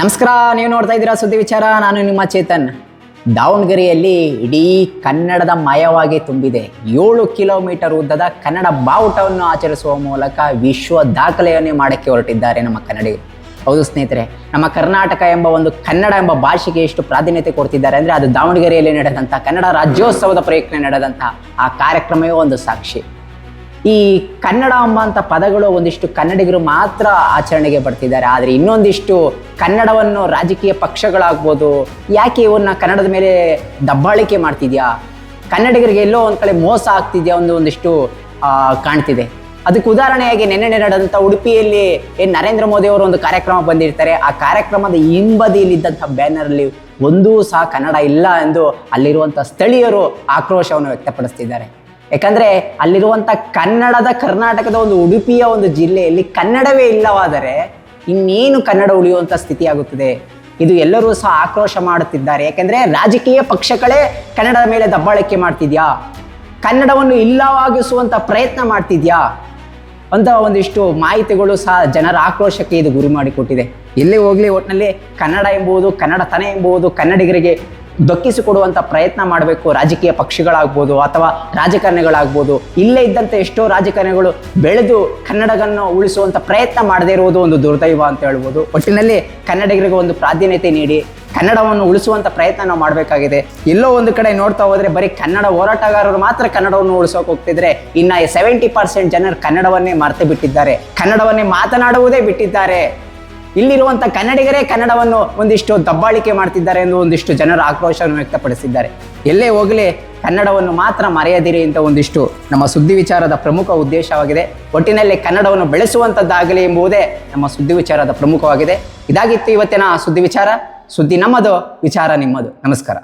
ನಮಸ್ಕಾರ, ನೀವು ನೋಡ್ತಾ ಇದ್ದೀರಾ ಸುದ್ದಿ ವಿಚಾರ. ನಾನು ನಿಮ್ಮ ಚೇತನ್. ದಾವಣಗೆರೆಯಲ್ಲಿ ಇಡೀ ಕನ್ನಡದ ಮಯವಾಗಿ ತುಂಬಿದೆ. ಏಳು ಕಿಲೋಮೀಟರ್ ಉದ್ದದ ಕನ್ನಡ ಬಾವುಟವನ್ನು ಆಚರಿಸುವ ಮೂಲಕ ವಿಶ್ವ ದಾಖಲೆಯನ್ನೇ ಮಾಡಕ್ಕೆ ಹೊರಟಿದ್ದಾರೆ ನಮ್ಮ ಕನ್ನಡಿಗರು. ಹೌದು ಸ್ನೇಹಿತರೆ, ನಮ್ಮ ಕರ್ನಾಟಕ ಎಂಬ ಒಂದು ಕನ್ನಡ ಎಂಬ ಭಾಷೆಗೆ ಎಷ್ಟು ಪ್ರಾಧಾನ್ಯತೆ ಕೊಡ್ತಿದ್ದಾರೆ ಅಂದರೆ ಅದು ದಾವಣಗೆರೆಯಲ್ಲಿ ನಡೆದಂಥ ಕನ್ನಡ ರಾಜ್ಯೋತ್ಸವದ ಪ್ರಯತ್ನ ನಡೆದಂಥ ಆ ಕಾರ್ಯಕ್ರಮವೇ ಒಂದು ಸಾಕ್ಷಿ. ಈ ಕನ್ನಡ ಅಂತ ಪದಗಳು ಒಂದಿಷ್ಟು ಕನ್ನಡಿಗರು ಮಾತ್ರ ಆಚರಣೆಗೆ ಬರ್ತಿದ್ದಾರೆ. ಆದರೆ ಇನ್ನೊಂದಿಷ್ಟು ಕನ್ನಡವನ್ನು ರಾಜಕೀಯ ಪಕ್ಷಗಳಾಗ್ಬೋದು, ಯಾಕೆ ಇವನ್ನ ಕನ್ನಡದ ಮೇಲೆ ದಬ್ಬಾಳಿಕೆ ಮಾಡ್ತಿದ್ಯಾ? ಕನ್ನಡಿಗರಿಗೆ ಎಲ್ಲೋ ಒಂದು ಕಡೆ ಮೋಸ ಆಗ್ತಿದ್ಯಾ ಒಂದು ಒಂದಿಷ್ಟು ಕಾಣ್ತಿದೆ. ಅದಕ್ಕೆ ಉದಾಹರಣೆಯಾಗಿ ನೆನ್ನೆ ನಡೆದಂಥ ಉಡುಪಿಯಲ್ಲಿ ಏನು ನರೇಂದ್ರ ಮೋದಿ ಅವರು ಒಂದು ಕಾರ್ಯಕ್ರಮ ಬಂದಿರ್ತಾರೆ. ಆ ಕಾರ್ಯಕ್ರಮದ ಹಿಂಬದಿಯಲ್ಲಿದ್ದಂಥ ಬ್ಯಾನರಲ್ಲಿ ಒಂದೂ ಸಹ ಕನ್ನಡ ಇಲ್ಲ ಎಂದು ಅಲ್ಲಿರುವಂಥ ಸ್ಥಳೀಯರು ಆಕ್ರೋಶವನ್ನು ವ್ಯಕ್ತಪಡಿಸ್ತಿದ್ದಾರೆ. ಯಾಕಂದ್ರೆ ಅಲ್ಲಿರುವಂತ ಕನ್ನಡದ ಕರ್ನಾಟಕದ ಒಂದು ಉಡುಪಿಯ ಒಂದು ಜಿಲ್ಲೆಯಲ್ಲಿ ಕನ್ನಡವೇ ಇಲ್ಲವಾದರೆ ಇನ್ನೇನು ಕನ್ನಡ ಉಳಿಯುವಂಥ ಸ್ಥಿತಿ ಆಗುತ್ತದೆ ಇದು ಎಲ್ಲರೂ ಸಹ ಆಕ್ರೋಶ ಮಾಡುತ್ತಿದ್ದಾರೆ. ಯಾಕೆಂದ್ರೆ ರಾಜಕೀಯ ಪಕ್ಷಗಳೇ ಕನ್ನಡದ ಮೇಲೆ ದಬ್ಬಾಳಿಕೆ ಮಾಡ್ತಿದ್ಯಾ? ಕನ್ನಡವನ್ನು ಇಲ್ಲವಾಗಿಸುವಂಥ ಪ್ರಯತ್ನ ಮಾಡ್ತಿದ್ಯಾ? ಅಂತ ಒಂದಿಷ್ಟು ಮಾಹಿತಿಗಳು ಸಹ ಜನರ ಆಕ್ರೋಶಕ್ಕೆ ಇದು ಗುರಿ ಮಾಡಿಕೊಟ್ಟಿದೆ. ಎಲ್ಲೇ ಹೋಗ್ಲಿ ಒಟ್ಟಿನಲ್ಲಿ ಕನ್ನಡ ಎಂಬುದು ಕನ್ನಡತನ ಎಂಬುದು ಕನ್ನಡಿಗರಿಗೆ ದಕ್ಕಿಸಿಕೊಡುವಂಥ ಪ್ರಯತ್ನ ಮಾಡಬೇಕು. ರಾಜಕೀಯ ಪಕ್ಷಗಳಾಗ್ಬೋದು ಅಥವಾ ರಾಜಕಾರಣಿಗಳಾಗ್ಬೋದು. ಇಲ್ಲೇ ಇದ್ದಂಥ ಎಷ್ಟೋ ರಾಜಕಾರಣಿಗಳು ಬೆಳೆದು ಕನ್ನಡವನ್ನು ಉಳಿಸುವಂಥ ಪ್ರಯತ್ನ ಮಾಡದೇ ಇರುವುದು ಒಂದು ದುರ್ದೈವ ಅಂತ ಹೇಳ್ಬೋದು. ಒಟ್ಟಿನಲ್ಲಿ ಕನ್ನಡಿಗರಿಗೆ ಒಂದು ಪ್ರಾಧಾನ್ಯತೆ ನೀಡಿ, ಕನ್ನಡವನ್ನು ಉಳಿಸುವಂಥ ಪ್ರಯತ್ನ ನಾವು ಮಾಡಬೇಕಾಗಿದೆ. ಎಲ್ಲೋ ಒಂದು ಕಡೆ ನೋಡ್ತಾ ಹೋದರೆ ಬರೀ ಕನ್ನಡ ಹೋರಾಟಗಾರರು ಮಾತ್ರ ಕನ್ನಡವನ್ನು ಉಳಿಸೋಕೆ ಹೋಗ್ತಿದ್ರೆ ಇನ್ನು ಸೆವೆಂಟಿ ಪರ್ಸೆಂಟ್ ಜನರು ಕನ್ನಡವನ್ನೇ ಮರೆತು ಬಿಟ್ಟಿದ್ದಾರೆ. ಕನ್ನಡವನ್ನೇ ಮಾತನಾಡುವುದೇ ಬಿಟ್ಟಿದ್ದಾರೆ. ಇಲ್ಲಿರುವಂಥ ಕನ್ನಡಿಗರೇ ಕನ್ನಡವನ್ನು ಒಂದಿಷ್ಟು ದಬ್ಬಾಳಿಕೆ ಮಾಡ್ತಿದ್ದಾರೆ ಎಂದು ಒಂದಿಷ್ಟು ಜನರ ಆಕ್ರೋಶವನ್ನು ವ್ಯಕ್ತಪಡಿಸಿದ್ದಾರೆ. ಎಲ್ಲೇ ಹೋಗಲಿ ಕನ್ನಡವನ್ನು ಮಾತ್ರ ಮರೆಯದಿರಿ ಅಂತ ಒಂದಿಷ್ಟು ನಮ್ಮ ಸುದ್ದಿ ವಿಚಾರದ ಪ್ರಮುಖ ಉದ್ದೇಶವಾಗಿದೆ. ಒಟ್ಟಿನಲ್ಲಿ ಕನ್ನಡವನ್ನು ಬೆಳೆಸುವಂಥದ್ದಾಗಲಿ ಎಂಬುದೇ ನಮ್ಮ ಸುದ್ದಿ ವಿಚಾರದ ಪ್ರಮುಖವಾಗಿದೆ. ಇದಾಗಿತ್ತು ಇವತ್ತಿನ ಸುದ್ದಿ ವಿಚಾರ. ಸುದ್ದಿ ನಮ್ಮದು, ವಿಚಾರ ನಿಮ್ಮದು. ನಮಸ್ಕಾರ.